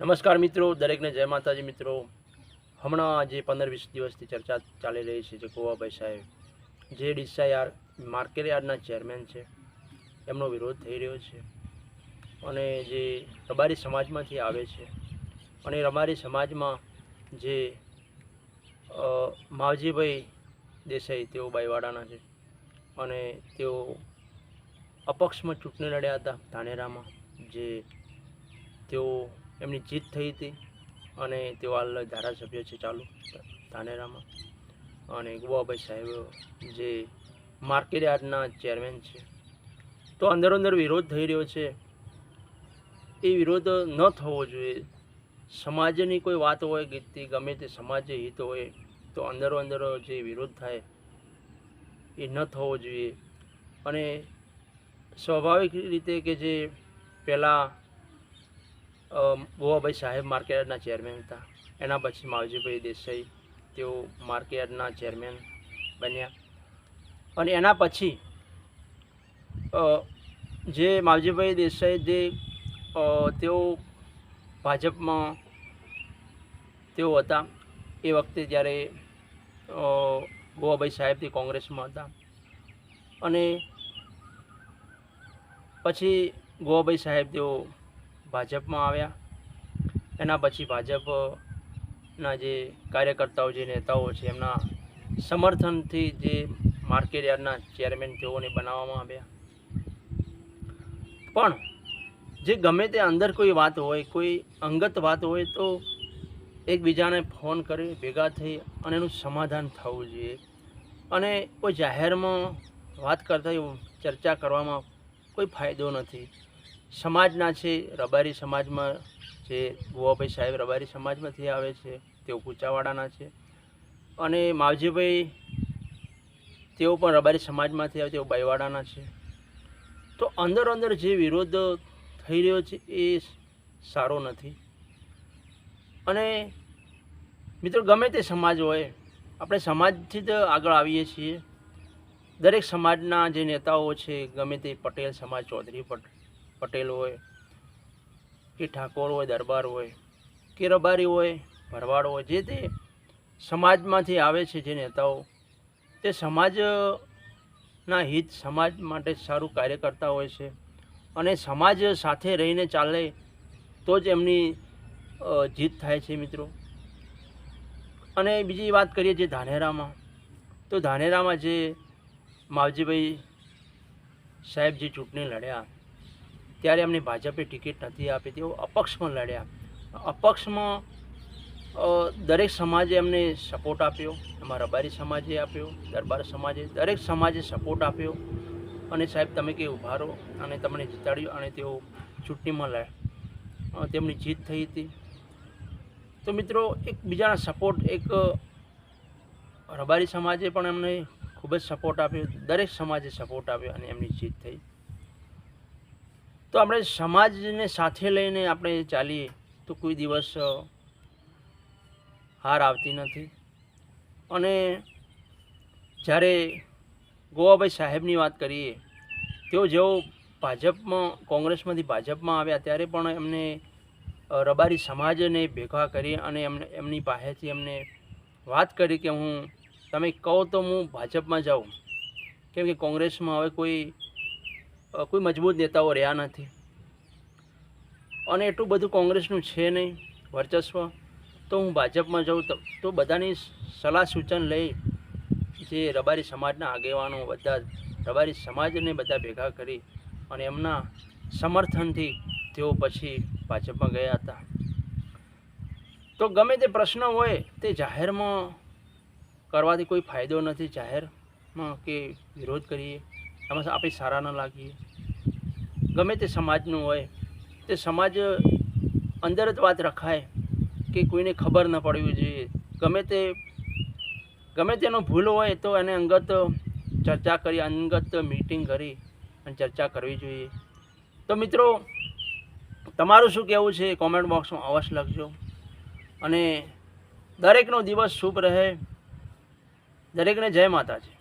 નમસ્કાર મિત્રો, દરેકને જય માતાજી મિત્રો. હમણાં જે પંદર વીસ દિવસથી ચર્ચા ચાલી રહી છે જે ગોવાભાઈ સાહેબ, જે ડીસા માર્કેટયાર્ડના ચેરમેન છે, એમનો વિરોધ થઈ રહ્યો છે અને જે રબારી સમાજમાંથી આવે છે અને રબારી સમાજમાં જે માવજીભાઈ દેસાઈ તેઓ બાઈવાડાના છે અને તેઓ અપક્ષમાં ચૂંટણી લડ્યા હતા ધાનેરામાં, જે તેઓ એમની જીત થઈ હતી અને તેઓ હાલ ધારાસભ્ય છે ચાલુ, ધાનેરામાં. અને ગોવાભાઈ સાહેબ જે માર્કેટયાર્ડના ચેરમેન છે. તો અંદર અંદર વિરોધ થઈ રહ્યો છે. એ વિરોધ ન થવો જોઈએ. સમાજની કોઈ વાત હોય, ગીતથી ગમે તે સમાજ હિત હોય, તો અંદરો અંદર જે વિરોધ થાય, એ ન થવો જોઈએ. અને સ્વાભાવિક રીતે કે જે પહેલાં ગોવાભાઈ સાહેબ માર્કેટના ચેરમેન હતા. એના પછી માવજીભાઈ દેસાઈ, તેઓ માર્કેટના ચેરમેન બન્યા. અને એના પછી જે માવજીભાઈ દેસાઈ, જે તેઓ ભાજપમાં તેઓ હતા, એ વખતે જ્યારે ગોવાભાઈ સાહેબ તે કોંગ્રેસમાં હતા. અને પછી ગોવાભાઈ સાહેબ તેઓ ભાજપમાં આવ્યા. એના પછી ભાજપના જે કાર્યકર્તાઓ, જે નેતાઓ છે, એમના સમર્થનથી જે માર્કેટ યાર્ડના ચેરમેન તેઓને બનાવવામાં આવ્યા. પણ જે ગમે તે અંદર કોઈ વાત હોય, કોઈ અંગત વાત હોય, તો એકબીજાને ફોન કરી, ભેગા થઈ અને એનું સમાધાન થવું જોઈએ. અને કોઈ જાહેરમાં વાત કરતા ચર્ચા કરવામાં કોઈ ફાયદો નથી. સમાજના છે, રબારી સમાજમાં જે ગોવાભાઈ સાહેબ રબારી સમાજમાંથી આવે છે, તેઓ કુચાવાડાના છે. અને માવજીભાઈ, તેઓ પણ રબારી સમાજમાંથી આવે, તેઓ બાઈવાડાના છે. તો અંદર અંદર જે વિરોધ થઈ રહ્યો છે, એ સારો નથી. અને મિત્રો, ગમે તે સમાજ હોય, આપણે સમાજથી જ આગળ આવીએ છીએ. દરેક સમાજના જે નેતાઓ છે, ગમે તે પટેલ, સમાજ ચૌધરી પટ પટેલ હોય, કે ઠાકોર હોય, દરબાર હોય, કે રબારી હોય, ભરવાડ હોય, જે તે સમાજમાંથી આવે છે જે નેતાઓ, તે સમાજના હિત, સમાજ માટે સારું કાર્ય કરતા હોય છે. અને સમાજ સાથે રહીને ચાલે તો જ એમની જીત થાય છે મિત્રો. અને બીજી વાત કરીએ જે ધાનેરામાં, તો ધાનેરામાં જે માવજીભાઈ સાહેબ જે ચૂંટણી લડ્યા ત્યારે એમને ભાજપે ટિકિટ નથી આપી. તેઓ અપક્ષમાં લડ્યા. અપક્ષમાં દરેક સમાજે એમને સપોર્ટ આપ્યો. એમાં રબારી સમાજે આપ્યો, દરબાર સમાજે, દરેક સમાજે સપોર્ટ આપ્યો. અને સાહેબ, તમે કે ઊભા રહો અને તમને જીતાડ્યું અને તેઓ ચૂંટણીમાં લડ્યા તેમની જીત થઈ હતી. તો મિત્રો એક બીજાના સપોર્ટ એક રબારી સમાજે પણ એમને ખૂબ જ સપોર્ટ આપ્યો. દરેક સમાજે સપોર્ટ આપ્યો અને એમની જીત થઈ. તો આપણે સમાજને સાથે લઈને આપણે ચાલીએ તો કોઈ દિવસ હાર આવતી નથી. અને જ્યારે ગોવાભાઈ સાહેબની વાત કરીએ, તેઓ જેઓ ભાજપમાં, કોંગ્રેસમાંથી ભાજપમાં આવ્યા ત્યારે પણ એમને રબારી સમાજને ભેગા કરી અને એમને, એમની પાસેથી એમને વાત કરી કે હું, તમે કહો તો હું ભાજપમાં જાઉં. કેમ કે કોંગ્રેસમાં હવે કોઈ કોઈ મજબૂત નેતાઓ રહ્યા નથી. અને એટલું બધું કોંગ્રેસનું છે નહીં, વર્ચસ્વ. તો હું ભાજપમાં જાઉં તો બધાની સલાહ સૂચન લઈ જે રબારી સમાજના આગેવાનો બધા, રબારી સમાજને બધા ભેગા કરી અને એમના સમર્થનથી તેઓ પછી ભાજપમાં ગયા હતા. તો ગમે તે પ્રશ્ન હોય તે જાહેરમાં કરવાથી કોઈ ફાયદો નથી, જાહેરમાં કે વિરોધ કરીએ. એમાં આપણે સારા ન લાગીએ. ગમે તે સમાજનું હોય, તે સમાજ અંદર જ વાત રખાય કે કોઈને ખબર ન પડવી જોઈએ. ગમે તે, ગમે તેનો ભૂલ હોય તો એને અંગત ચર્ચા કરી, અંગત મીટિંગ કરી અને ચર્ચા કરવી જોઈએ. તો મિત્રો, તમારું શું કહેવું છે? કોમેન્ટ બોક્સમાં અવશ્ય લખજો. અને દરેકનો દિવસ શુભ રહે. દરેકને જય માતાજી.